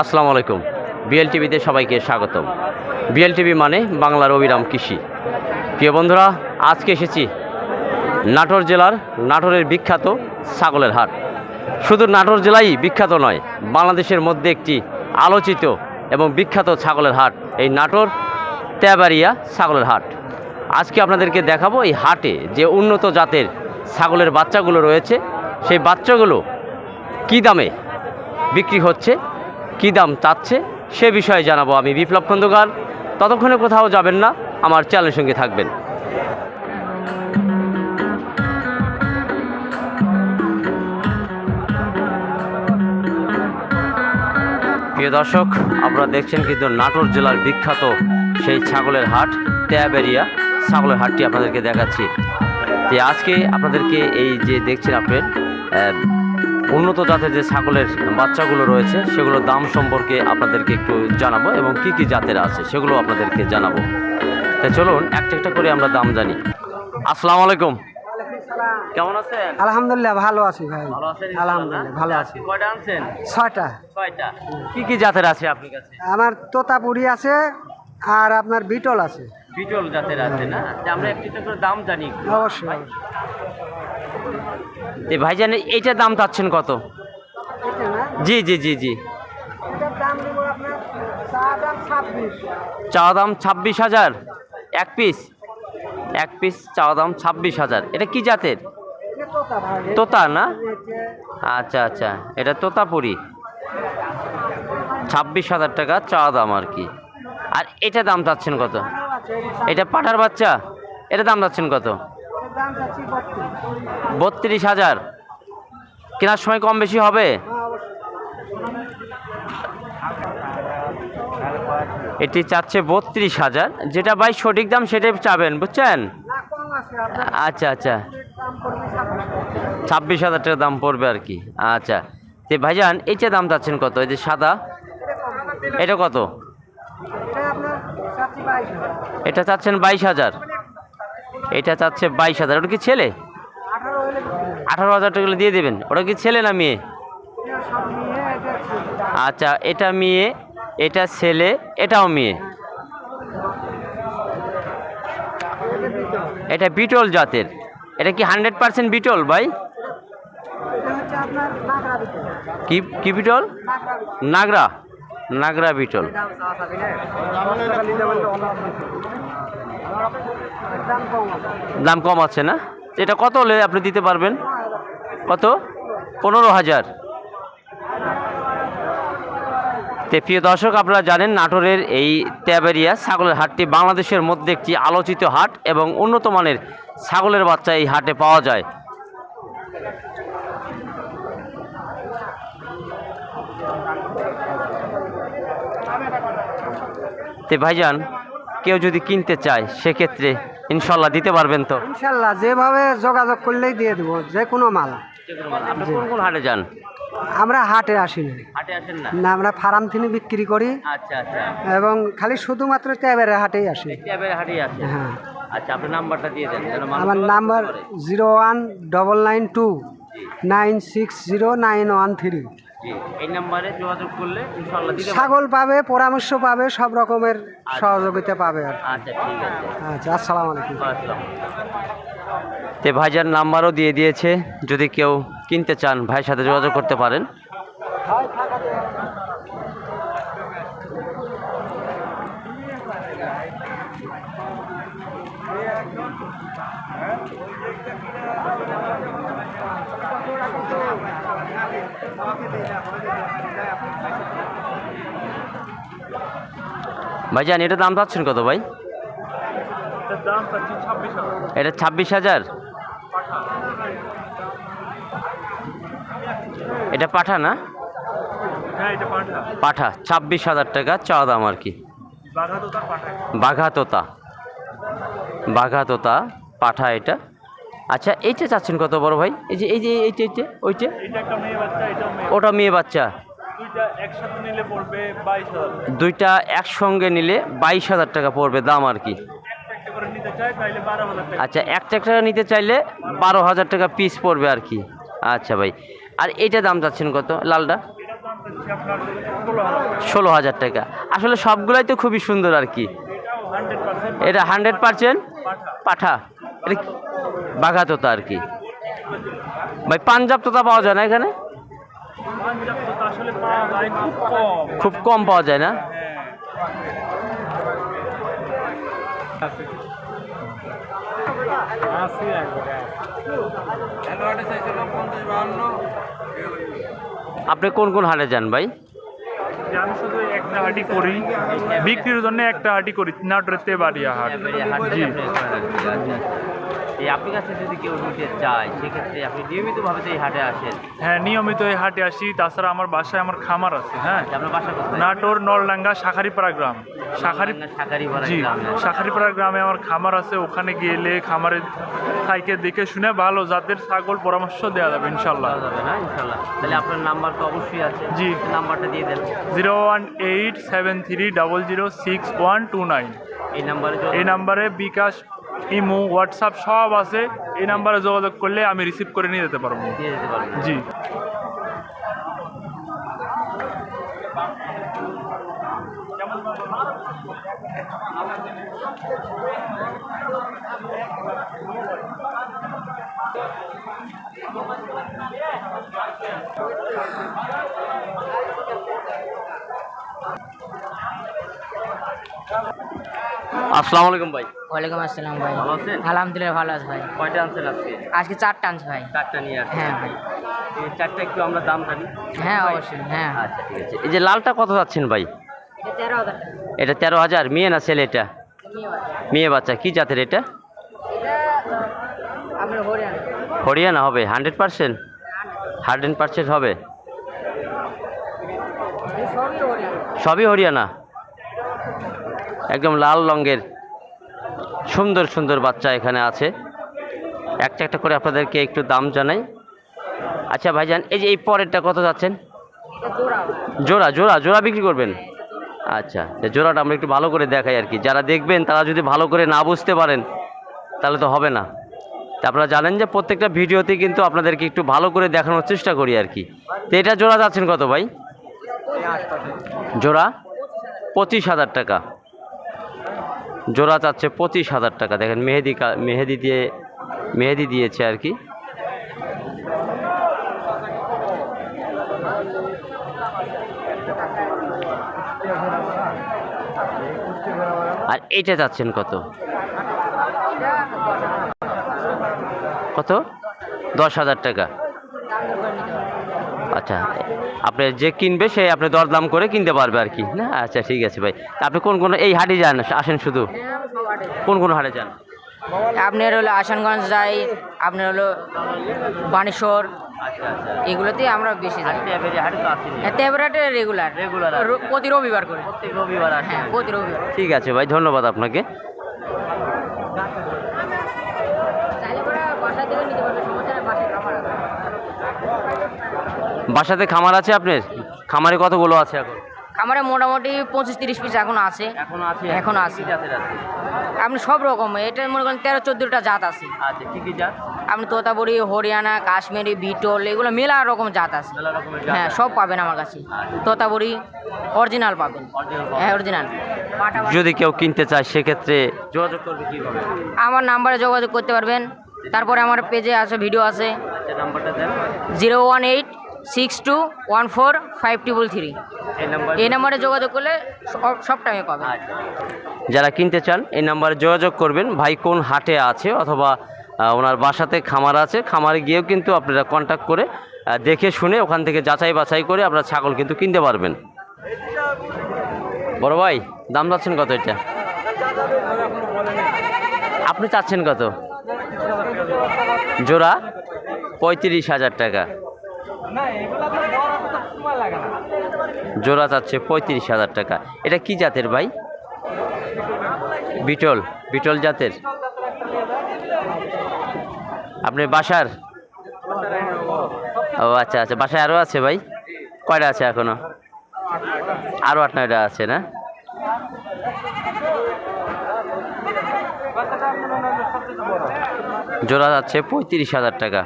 আসসালামু আলাইকুম। বিএল টিভিতে সবাইকে স্বাগতম। বিএল টিভি মানে বাংলার অবিরাম কৃষি। প্রিয় বন্ধুরা, আজকে এসেছি নাটোর জেলার নাটোরের বিখ্যাত ছাগলের হাট। শুধু নাটোর জেলাই বিখ্যাত নয়, বাংলাদেশের মধ্যে একটি আলোচিত এবং বিখ্যাত ছাগলের হাট, এই নাটোর তেবাড়িয়া ছাগলের হাট। আজকে আপনাদেরকে দেখাবো এই হাটে যে উন্নত জাতের ছাগলের বাচ্চাগুলো রয়েছে। সেই বাচ্চাগুলো কী দামে বিক্রি হচ্ছে, কী দাম চাচ্ছে, সে বিষয়ে জানাব আমি বিপ্লব খন্দকার। ততক্ষণে কোথাও যাবেন না, আমার চ্যানেলের সঙ্গে থাকবেন। প্রিয় দর্শক, আপনারা দেখছেন কিন্তু নাটোর জেলার বিখ্যাত সেই ছাগলের হাট, তেয়াবেরিয়া। ছাগলের হাটটি আপনাদেরকে দেখাচ্ছি। যে আজকে আপনাদেরকে এই যে দেখছেন আপনার উন্নত জাতের যে ছাগলের বাচ্চাগুলো রয়েছে সেগুলোর দাম সম্পর্কে আপনাদেরকে একটু জানাব এবং কি কি জাতের আছে সেগুলো আপনাদেরকে জানাব। তাই চলুন একটা একটা করে আমরা দাম জানি। আসসালামু আলাইকুম। কেমন আছেন? আলহামদুলিল্লাহ ভালো আছি ভাই। ভালো আছেন আলহামদুলিল্লাহ ভালো আছি। কয়টা আনছেন? ছয়টা। ছয়টা। কি কি জাতের আছে আপনার কাছে? আমার তোতাপুরি আছে আর আপনার বিটল আছে। বিটল জাতের আছে না? আমরা একটা করে দাম জানি। অবশ্যই। এ ভাইজান, এইটার দাম চাচ্ছেন কত? জি জি জি জি। চাওয়া দাম ছাব্বিশ হাজার। এক পিস। এক পিস চাওয়া দাম ছাব্বিশ হাজার। এটা কি জাতের? তোতা না? আচ্ছা আচ্ছা। এটা তোতা তোতাপুরি। ছাব্বিশ হাজার টাকা চাওয়া দাম আর কি। আর এটা দাম চাচ্ছেন কত? এটা পাঠার বাচ্চা? এটা দাম চাচ্ছেন কত? বত্রিশ। হাজার। কেনার সময় কম বেশি হবে? হ্যাঁ এটি চাচ্ছে বত্রিশ হাজার। যেটা ভাই সঠিক দাম সেটাই চাবেন বুঝছেন? আচ্ছা আচ্ছা। ছাব্বিশ। হাজার টাকা দাম পড়বে আর কি। আচ্ছা। তে ভাইজান এইটা দাম চাচ্ছেন কত? এই যে সাদা? এটা কত? এটা চাচ্ছেন বাইশ হাজার। এটা চাচ্ছে বাইশ হাজার। ওটা কি ছেলে? আঠারো হাজার টাকা দিয়ে দেবেন। ওটা কি ছেলে না মেয়ে। আচ্ছা এটা মেয়ে, এটা ছেলে, এটাও মেয়ে। এটা বিটল। জাতের। এটা কি হান্ড্রেড পার্সেন্ট বিটল ভাই? কি বিটল? নাগরা। নাগরা বিটল। দাম কম আছে না? এটা কত হলে আপনি দিতে পারবেন? কত? পনেরো হাজার। তে প্রিয় দর্শক, আপনারা জানেন নাটোরের এই ট্যাবেরিয়া ছাগলের হাটটি বাংলাদেশের মধ্যে একটি আলোচিত হাট এবং উন্নত মানের ছাগলের বাচ্চা এই হাটে পাওয়া যায়। তে ভাইজান কেউ যদি কিনতে চায় সেক্ষেত্রে ইনশাল্লাহ দিতে পারবেন তো? ইনশাল্লাহ যেভাবে যোগাযোগ করলেই দিয়ে দেবো যে কোনো মাল। আপনি কোন কোন হাটে যান? আমরা হাটে আসি না। হাটে আসেন না? না আমরা ফার্ম থেকে বিক্রি করি। আচ্ছা আচ্ছা। এবং খালি শুধুমাত্র ট্যাবের হাটেই আসি। ট্যাবের হাটেই আছে হ্যাঁ। আচ্ছা আপনার নাম্বারটা দিয়ে দেন আমার number zero one double nine two nine six zero nine one three. এই নাম্বারে যোগাযোগ করলে ইনশাআল্লাহ দিতে ছাগল পাবে পরামর্শ পাবে সব রকমের সহযোগিতা পাবে আচ্ছা ঠিক আছে। আচ্ছা আসসালামু আলাইকুম। তে ভাইজান নাম্বারও দিয়ে দিয়েছে যদি কেউ কিনতে চান ভাইয়ের সাথে যোগাযোগ করতে পারেন। ভাইজান এটা দাম পাচ্ছেন কত ভাই? এটা ছাব্বিশ হাজার? এটা পাঠা না? পাঠা। ছাব্বিশ হাজার টাকা চাওয়া দাম আর কি। বাঘা তোতা। বাঘা তোতা পাঠা এটা। আচ্ছা এইটা চাচ্ছেন কত বড় ভাই? এই যে এই যে এইটা এইটা ওইটা? এটা একটা মেয়ে বাচ্চা এটাও মেয়ে ওটা মেয়ে বাচ্চা। দুইটা একসাথে নিলে পড়বে বাইশ হাজার। দুইটা একসঙ্গে নিলে বাইশ হাজার টাকা পড়বে দাম আর কি। একটা একটা করে নিতে চাই তাহলে বারো হাজার টাকা। আচ্ছা একটা একটা নিতে চাইলে বারো হাজার টাকা পিস পড়বে আর কি। আচ্ছা ভাই আর এইটা দাম চাচ্ছেন কত? লালটা ষোলো হাজার টাকা। আসলে সবগুলাই তো খুবই সুন্দর আর কি। এটা হান্ড্রেড পার্সেন্ট পাঠা। বাঘা তোতা আর কি। ভাই পাঞ্জাব তোতা পাওয়া যায় না এখানে? খুব কম। পাওয়া যায় না? আপনি কোন কোন হাটে যান ভাই? একটা হাঁটি করি। বিক্রির জন্য একটা হাঁটি করি। নাটোরেতে বাড়িয়া হাট। জি। এই আপনার কাছে যদি কেউ নিতে চায় সেক্ষেত্রে আপনি নিয়মিতভাবে তো এই হাটে আসেন। হ্যাঁ নিয়মিত এই হাটে আসি। তাছাড়া আমার বাসায় আমার খামার আছে হ্যাঁ। আপনার বাসা কোথায়? নাটোর নলডাঙ্গা শাখারিপাড়া গ্রাম। শাখারি শাকারি জি শাখারিপাড়া গ্রামে আমার খামার আছে। ওখানে গেলে খামারে থাইকে দেখে শুনে ভালো জাতের ছাগল পরামর্শ দেওয়া যাবে ইনশাল্লাহ যাবে না ইনশাল্লাহ তাহলে আপনার নাম্বার তো অবশ্যই আছে। জি। নাম্বারটা দিয়ে দেন। Zero one eight seven three double zero six one two nine. এই নাম্বারে এই নাম্বারে বিকাশ ইমো হোয়াটসঅ্যাপ সব আছে। এই নাম্বারে যোগাযোগ করলে আমি রিসিভ করে নিয়ে যেতে পারব। দিয়ে দিতে পারবেন জি। আসসালামু আলাইকুম ভাই। ওয়ালাইকুম আসসালাম ভাই। ভালো আছেন? আলহামদুলিল্লাহ ভালো আছে ভাই। কয়টা আনছেন আজকে? আজকে চারটা আনছি ভাই। চারটা নিয়ে আসছেন? হ্যাঁ ভাই। এই চারটা একটু আমরা দাম জানি। হ্যাঁ অবশ্যই হ্যাঁ। আচ্ছা ঠিক আছে। এই যে লালটা কত যাচ্ছেন ভাই? এটা তেরো হাজার মেয়ে না ছেলে এটা? মেয়ে বাচ্চা। কি জাতের এটা? হরিয়ানা। হরিয়ানা হবে। Hundred percent? হান্ড্রেড পার্সেন্ট হবে? সবই হরিয়ানা? একদম লাল রঙের। সুন্দর সুন্দর বাচ্চা এখানে আছে। একটা একটা করে আপনাদেরকে একটু দাম জানাই। আচ্ছা ভাইজান এই যে এই পরেরটা কত যাচ্ছেন? জোড়া। জোড়া জোড়া বিক্রি করবেন? আচ্ছা জোড়াটা আমরা একটু ভালো করে দেখাই আর কি। যারা দেখবেন তারা যদি ভালো করে না বুঝতে পারেন তাহলে তো হবে না। তা আপনারা জানেন যে প্রত্যেকটা ভিডিওতে কিন্তু আপনাদেরকে একটু ভালো করে দেখানোর চেষ্টা করি আর কি। তো এটা জোড়া যাচ্ছেন কত ভাই? জোড়া? পঁচিশ হাজার টাকা। জোড়া চাচ্ছে পঁচিশ হাজার টাকা। দেখেন মেহেদি মেহেদি দিয়ে, মেহেদি দিয়েছে আর কি। আর এইটা চাচ্ছেন কত? কত? দশ হাজার টাকা। আচ্ছা আপনি যে কিনবে সে আপনি দরদাম করে কিনতে পারবে আর কি। না আচ্ছা ঠিক আছে ভাই। আপনি কোন কোন এই হাটে যান আসেন শুধু। কোন কোন হাটে যান? আপনার হলো আসানগঞ্জ যাই আপনার হলো বানেশ্বর এগুলোতে আমরা বেশি যাই। তেবরাটে রেগুলার Regular প্রতি রবিবার করে। প্রত্যেক রবিবার হ্যাঁ প্রতি রবিবার। ঠিক আছে ভাই ধন্যবাদ আপনাকে চাইলে করে বাসা থেকে নিতে পারবে সমস্যা নেই বাসায় খাবার আছে বাসাতে খামার আছে আপনার? খামারে কতগুলো আছে এখন? খামারে মোটামুটি পঁচিশ তিরিশ পিস এখন আছে। এখন আছে? এখন আছে। আপনি সব রকম এটা মনে করেন তেরো চোদ্দোটা জাত আছে। আচ্ছা কি কি জাত? আপনি তোতাপুরি হরিয়ানা কাশ্মীরি বিটল এগুলো মেলা রকম জাত আছে। হ্যাঁ সব পাবেন আমার কাছে। তোতাপুরি অরিজিনাল পাবেন। হ্যাঁ অরিজিনাল যদি কেউ কিনতে চায় সেক্ষেত্রে যোগাযোগ করবে কীভাবে? আমার নাম্বারে যোগাযোগ করতে পারবেন। তারপরে আমার পেজে আছে ভিডিও আছে। আচ্ছা zero one eight six two one four five triple three. এই নাম্বার যোগাযোগ করলে সব টাইমে পাবেন। আচ্ছা। যারা কিনতে চান এই নাম্বারে যোগাযোগ করবেন। ভাই কোন হাটে আছে অথবা ওনার বাসাতে খামার আছে খামারে গিয়েও কিন্তু আপনারা কন্ট্যাক্ট করে দেখে শুনে ওখান থেকে যাচাই বাছাই করে আপনারা ছাগল কিন্তু কিনতে পারবেন। বড় ভাই দাম যাচ্ছেন কত এটা? আপনি চাচ্ছেন কত? জোড়া? পঁয়ত্রিশ হাজার টাকা। জোড়া চাচ্ছে পঁয়ত্রিশ হাজার টাকা। এটা কি জাতের ভাই? বিটল বিটল জাতের। আপনি বাসার? ও আচ্ছা আচ্ছা বাসায় আরও আছে ভাই? কয়টা আছে এখনও? আরও আট, নয়টা আছে না? জোড়া যাচ্ছে পঁয়ত্রিশ হাজার টাকা।